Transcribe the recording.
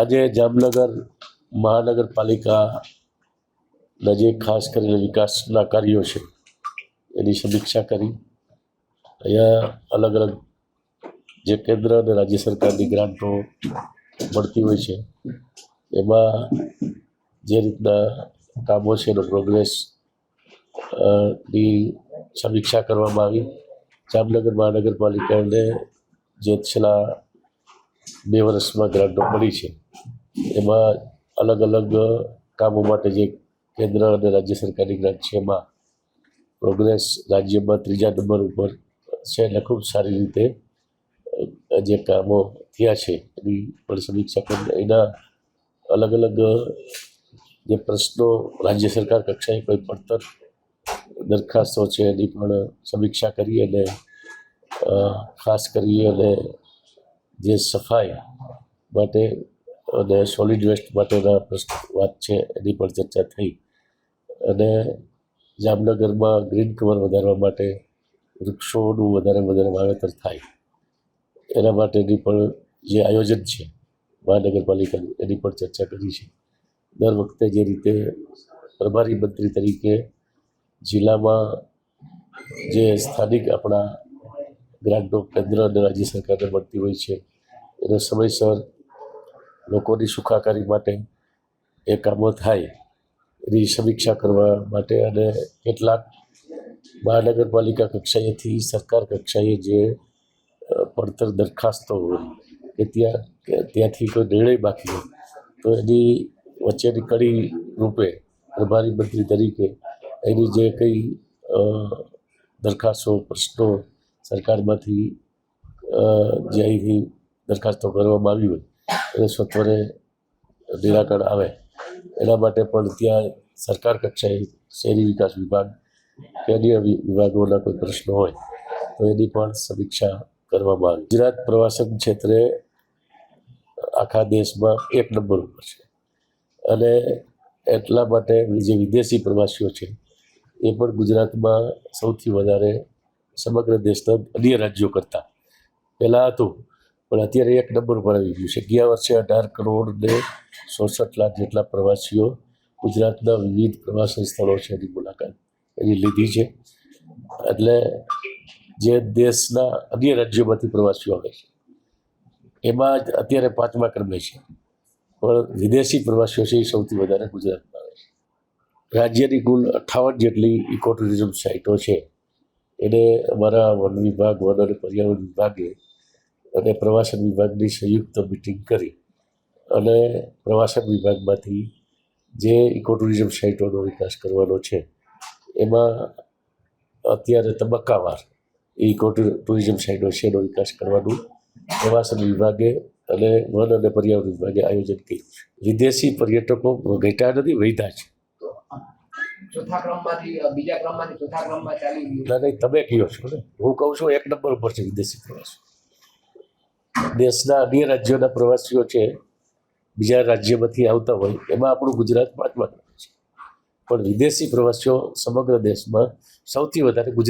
આજે જામનગર મહાનગરપાલિકાના જે ખાસ કરીને વિકાસના કાર્યો છે, એની સમીક્ષા કરી. અહીંયા અલગ અલગ જે કેન્દ્ર અને રાજ્ય સરકારની ગ્રાન્ટો મળતી હોય છે, એમાં જે રીતના કામો છે એનો પ્રોગ્રેસની સમીક્ષા કરવામાં આવી. જામનગર મહાનગરપાલિકાને જે છેલ્લા બે વર્ષમાં ગ્રાન્ટો મળી છે એમાં અલગ અલગ કામો માટે જે કેન્દ્ર અને રાજ્ય સરકારની ગ્રાન્ટ છે, એમાં પ્રોગ્રેસ રાજ્યમાં ત્રીજા નંબર ઉપર છે એટલે ખૂબ સારી રીતે જે કામો થયા છે, એની પણ સમીક્ષા કરી એના અલગ અલગ, જે પ્રશ્નો રાજ્ય સરકાર કક્ષાએ કોઈ પડતર દરખાસ્તો છે, એની પણ સમીક્ષા કરી અને ખાસ કરી અને જે સફાઈ માટે અને સોલિડ વેસ્ટ માટેના પ્રશ્ન વાત છે, એની પણ ચર્ચા થઈ. અને જામનગરમાં ગ્રીન કવર વધારવા માટે વૃક્ષોનું વધારે વધારે વાવેતર થાય. એના માટેની પણ જે આયોજન છે, મહાનગરપાલિકાનું, એની પણ ચર્ચા કરી છે. દર વખતે જે રીતે પ્રભારી મંત્રી તરીકે જિલ્લામાં જે સ્થાનિક આપણા ગ્રાન્ટો કેન્દ્ર અને રાજ્ય સરકારને મળતી હોય છે, એને સમયસર લોકોની સુખાકારી માટે એ કામો થાય, એની સમીક્ષા કરવા માટે અને કેટલાક મહાનગરપાલિકા કક્ષાએથી સરકાર કક્ષાએ જે પડતર દરખાસ્તો હોય કે ત્યાં ત્યાંથી કોઈ નિર્ણય બાકી હોય, તો એની વચ્ચેની કડી રૂપે પ્રભારી મંત્રી તરીકે એની જે કંઈ દરખાસ્તો, પ્રશ્નો સરકારમાંથી જે અહીંથી દરખાસ્તો કરવામાં આવી હોય એને સત્વરે નિરાકરણ આવે. એના માટે પણ ત્યાં સરકાર કક્ષાએ શહેરી વિકાસ વિભાગ કે અન્ય વિભાગોના કોઈ પ્રશ્નો હોય, તો એની પણ સમીક્ષા કરવામાં આવી. ગુજરાત પ્રવાસન ક્ષેત્રે આખા દેશમાં એક નંબર ઉપર છે. અને એટલા માટે જે વિદેશી પ્રવાસીઓ છે, એ પણ ગુજરાતમાં સૌથી વધારે સમગ્ર દેશના અન્ય રાજ્યો કરતાં. પહેલાં હતું પણ અત્યારે એક નંબર પર આવી ગયું છે. ગયા વર્ષે અઢાર કરોડ ને ચોસઠ લાખ જેટલા પ્રવાસીઓ ગુજરાતના વિવિધ પ્રવાસન સ્થળો છે એની મુલાકાત એની લીધી છે. એટલે જે દેશના અન્ય રાજ્યોમાંથી પ્રવાસીઓ આવે છે, એમાં અત્યારે પાંચમા ક્રમે છે. પણ વિદેશી પ્રવાસીઓ છે એ સૌથી વધારે ગુજરાતમાં આવે છે. રાજ્યની કુલ અઠ્ઠાવન જેટલી ઇકો ટુરિઝમ સાઇટો છે. એને અમારા વન વિભાગ, વન અને પર્યાવરણ વિભાગે અને પ્રવાસન વિભાગની સંયુક્ત મિટિંગ કરી. અને પ્રવાસન વિભાગમાંથી જે ઇકો ટુરિઝમ સાઇટોનો વિકાસ કરવાનો છે એમાં અત્યારે તબક્કાવાર એ ઇકો ટુરિઝમ સાઇટો છે એનો વિકાસ કરવાનું પ્રવાસન વિભાગે અને વન અને પર્યાવરણ વિભાગે આયોજન કર્યું છે. વિદેશી પર્યટકો ઘટ્યા નથી વધ્યા છે. ચોથા ક્રમમાંથી બીજા ક્રમમાંથી ચોથા ક્રમમાં ચાલી ગયું ના નહીં તમે કહો છો ને. હું કહું છું એક નંબર ઉપર છે વિદેશી પ્રવાસીઓ દેશના અન્ય રાજ્યોના પ્રવાસીઓ છે, બીજા રાજ્યમાંથી આવતા હોય, એમાં આપણું ગુજરાત પાંચમા છે. પણ વિદેશી પ્રવાસીઓ સમગ્ર દેશમાં સૌથી વધારે ગુજરાત